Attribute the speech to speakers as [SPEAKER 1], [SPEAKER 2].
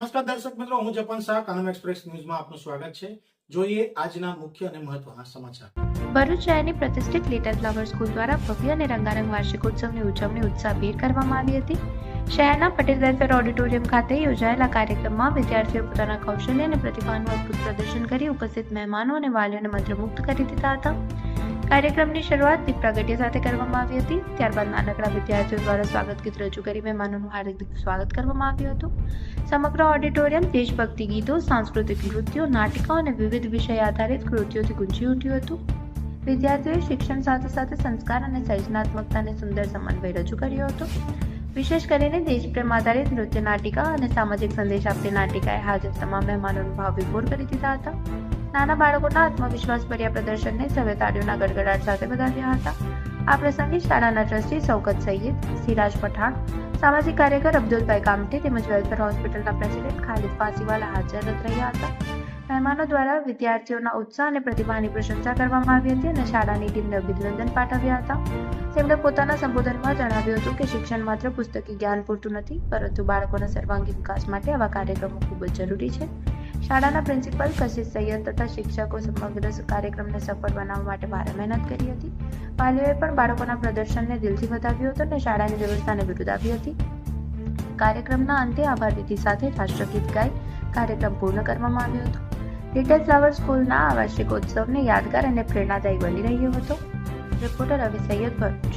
[SPEAKER 1] નમસ્કાર દર્શક મિત્રો, હું જપન શાહ, કાનમ એક્સપ્રેસ ન્યૂઝમાં આપનું સ્વાગત છે. જોઈએ આજના મુખ્ય અને મહત્વના સમાચાર.
[SPEAKER 2] ભરૂચ શહેરની પ્રતિષ્ઠિત લિટલ ફ્લાવર સ્કૂલ દ્વારા ભવ્ય અને રંગારંગ વાર્ષિક ઉત્સવની ઉજવણી ઉત્સાહભેર કરવામાં આવી હતી. શહેરના પટેલ વેલફેર ઓડિટોરિયમ ખાતે યોજાયેલા કાર્યક્રમમાં વિદ્યાર્થીઓ પોતાના કૌશલ્ય અને પ્રતિભાનું અદભુત પ્રદર્શન કરી ઉપસ્થિત મહેમાનો અને વાલીઓને મંત્રમુગ્ધ કરી દીધા હતા. કાર્યક્રમની શરૂઆત દીપ પ્રાગટ્ય સાથે કરવામાં આવી હતી. ત્યારબાદ નાનકડા વિદ્યાર્થીઓ દ્વારા સ્વાગત ગીત રજૂ કરી મહેમાનોનું હાર્દિક સ્વાગત કરવામાં આવ્યું હતું. સમગ્ર ઓડિટોરિયમ દેશભક્તિ ગીતો, સાંસ્કૃતિક નૃત્યો નાટિકા અને વિવિધ વિષય આધારિત કૃતિઓથી ગુંજી ઉઠ્યું હતું. વિદ્યાર્થીઓએ શિક્ષણ સાથે સાથે સંસ્કાર અને સર્જનાત્મકતાને સુંદર સમન્વય રજૂ કર્યો હતો. વિશેષ કરીને દેશપ્રેમ આધારિત નૃત્ય, નાટિકા અને સામાજિક સંદેશ આપતી નાટિકાએ હાજર તમામ મહેમાનોનો ભાવ વિભોર કરી દીધા હતા. નાના બાળકોના આત્મવિશ્વાસ ભર્યા પ્રદર્શનને સવે તાળીઓના ગડગડાટ સાથે વધાવ્યા હતા. આ પ્રસંગે શાળાના ટ્રસ્ટી શૌકત સૈયદ, સિરાજ પઠાણ, સામાજિક કાર્યકર અબ્દુલભાઈ કામઠી તેમજ વેલફેર હોસ્પિટલના પ્રેસિડેન્ટ ખાલિદ પાસીવાલા હાજર રહ્યા હતા. મહેમાનો દ્વારા વિદ્યાર્થીઓના ઉત્સાહ અને પ્રતિભાની પ્રશંસા કરવામાં આવી હતી અને શાળાની ટીમને અભિનંદન પાઠવ્યા હતા. તેમણે પોતાના સંબોધનમાં જણાવ્યું હતું કે શિક્ષણ માત્ર પુસ્તકી જ્ઞાન પૂરતું નથી, પરંતુ બાળકોના સર્વાંગી વિકાસ માટે આવા કાર્યક્રમો ખૂબ જ જરૂરી છે. શાળાના પ્રિન્સિપલ કશિશ સૈયદ તથા શિક્ષકો સમગ્ર કાર્યક્રમને સફળ બનાવવા માટે ભારે મહેનત કરી હતી. વાલીઓએ પણ બાળકોના પ્રદર્શનને દિલથી વધાવ્યું હતું અને શાળાની વ્યવસ્થાને વિરુદ્ધ આપી હતી. કાર્યક્રમના અંતે આભાર વિધિ સાથે રાષ્ટ્રગીત ગાઈ કાર્યક્રમ પૂર્ણ કરવામાં આવ્યો હતો. લિટલ ફ્લાવર સ્કૂલના આ વાર્ષિકોત્સવને યાદગાર અને પ્રેરણાદાયી બની રહ્યો હતો. રિપોર્ટર રવિ સૈયદ ભરૂચ